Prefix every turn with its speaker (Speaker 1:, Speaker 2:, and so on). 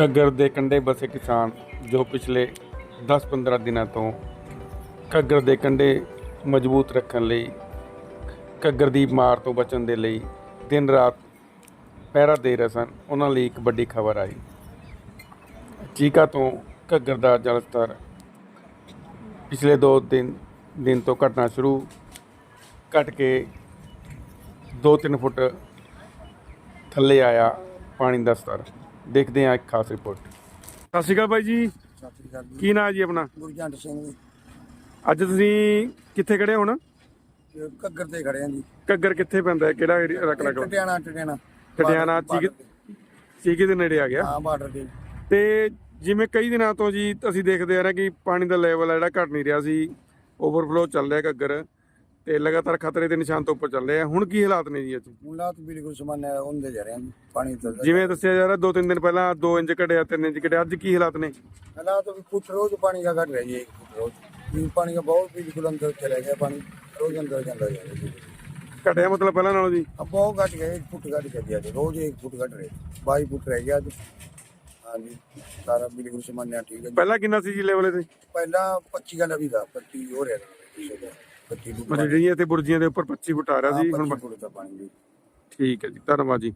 Speaker 1: ਘੱਗਰ ਦੇ ਕੰਢੇ ਬਸੇ ਕਿਸਾਨ ਜੋ ਪਿਛਲੇ 10-15 ਦਿਨਾਂ ਤੋਂ ਘੱਗਰ ਦੇ ਕੰਢੇ ਮਜ਼ਬੂਤ ਰੱਖਣ ਲਈ, ਘੱਗਰ ਦੀ ਮਾਰ ਤੋਂ ਬਚਣ ਦੇ ਲਈ ਦਿਨ ਰਾਤ ਪਹਿਰਾ ਦੇ ਰਹੇ ਸਨ, ਉਹਨਾਂ ਲਈ ਇੱਕ ਵੱਡੀ ਖਬਰ ਆਈ। ਚੀਕਾ ਤੋਂ ਘੱਗਰ ਦਾ ਜਲ ਸਤਰ ਪਿਛਲੇ 2 ਦਿਨ ਦਿਨ ਤੋਂ ਘਟਣਾ ਸ਼ੁਰੂ ਘਟ ਕੇ 2-3 ਫੁੱਟ ਥੱਲੇ ਆਇਆ ਪਾਣੀ ਦਾ ਸਤਰ। ਦੇਖਦੇ ਹਾਂ ਇੱਕ ਖਾਸ ਰਿਪੋਰਟ ਸਤਿ ਸ਼੍ਰੀ ਅਕਾਲ ਬਾਈ ਜੀ।
Speaker 2: ਸਤਿ ਸ੍ਰੀ ਅਕਾਲ ਜੀ।
Speaker 1: ਕੀ ਨਾਂ ਜੀ ਆਪਣਾ?
Speaker 2: ਗੁਰਜੰਟ ਸਿੰਘ ਜੀ।
Speaker 1: ਅੱਜ ਤੁਸੀਂ ਕਿੱਥੇ ਖੜੇ ਹੁਣ?
Speaker 2: ਤੇ ਘੱਗਰ ਤੇ ਖੜੇ ਆਂ ਜੀ।
Speaker 1: ਘੱਗਰ ਕਿੱਥੇ ਪੈਂਦਾ ਹੈ? ਕਿਹੜਾ ਏਰੀਆ ਰੱਖ ਲੱਗ
Speaker 2: ਟਟਿਆਣਾ ਟਟਿਆਣਾ।
Speaker 1: ਟਟਿਆਣਾ ਚੀਕ ਚੀਕੇ ਦੇ ਨੇੜੇ ਆ ਗਿਆ।
Speaker 2: ਹਾਂ ਬਾਰਡਰ ਤੇ।
Speaker 1: ਤੇ ਜਿਵੇਂ ਕਈ ਦਿਨਾਂ ਤੋਂ ਜੀ ਅਸੀਂ ਦੇਖਦੇ ਆ ਰਹੇ ਕਿ ਪਾਣੀ ਦਾ ਲੈਵਲ ਜਿਹੜਾ ਘਟ ਨਹੀਂ ਰਿਹਾ ਸੀ। ਓਵਰਫਲੋ ਚੱਲ ਰਿਹਾ ਘੱਗਰ। ਤੇ ਲਗਾਤਾਰ ਖਤਰੇ ਦੇ ਨਿਸ਼ਾਨ ਤੋਂ ਉੱਪਰ ਚੱਲ ਰਿਹਾ ਹੁਣ ਕੀ ਹਾਲਾਤ ਨੇ ਜੀ ਅੱਜ
Speaker 2: ਹਾਲਾਤ ਬਿਲਕੁਲ ਸਮਾਨ ਹੈ ਉਹਦੇ ਜਾ ਰਹੇ ਨੇ ਪਾਣੀ ਤੋਂ
Speaker 1: ਜਿਵੇਂ ਦੱਸਿਆ ਜਾ ਰਿਹਾ ਦੋ ਤਿੰਨ ਦਿਨ ਪਹਿਲਾਂ 2 ਇੰਚ ਘਟਿਆ 3 ਇੰਚ ਘਟਿਆ। ਅੱਜ ਕੀ ਹਾਲਾਤ ਨੇ?
Speaker 2: ਹਾਲਾਤ ਵੀ ਕੁਝ ਰੋਜ਼ ਪਾਣੀ ਦਾ ਘਟ ਰਿਹਾ ਜੀ ਰੋਜ਼। ਵੀ ਪਾਣੀ ਦਾ ਬਹੁਤ ਬਿਲਕੁਲ ਅੰਦਰ ਚਲਾ ਗਿਆ ਪਾਣੀ ਰੋਜ਼ ਅੰਦਰ ਜਾਂਦਾ ਜਾ
Speaker 1: ਘਟਿਆ ਮਤਲਬ ਪਹਿਲਾਂ ਨਾਲੋਂ ਜੀ?
Speaker 2: ਬਹੁਤ ਘਟ ਗਿਆ 1 ਫੁੱਟ ਘਟ ਗਿਆ ਜੀ ਰੋਜ਼ 1 ਫੁੱਟ ਘਟ ਰਿਹਾ 22 ਫੁੱਟ ਰਹਿ ਗਿਆ ਅੱਜ। ਹਾਂਜੀ ਸਾਰਾ ਬਿਲਕੁਲ ਸਮਾਨ ਠੀਕ ਹੈ
Speaker 1: ਪਹਿਲਾਂ ਕਿੰਨਾ ਸੀ ਜੀ ਲੈਵਲ
Speaker 2: ਤੇ ਪਹਿਲਾਂ 25 ਗੱਲ ਵੀ ਦਾ 25 ਹੋ ਰਿਹਾ।
Speaker 1: ਪਰ ਜਿਹੜੀਆਂ ਤੇ ਬੁਰਜੀਆਂ ਦੇ ਉੱਪਰ 25 ਫੁੱਟ ਆ ਰਿਹਾ ਸੀ ਹੁਣ
Speaker 2: ਹੁਣ ਬਣ ਗਈ
Speaker 1: ਠੀਕ ਹੈ ਜੀ ਧੰਨਵਾਦ ਜੀ।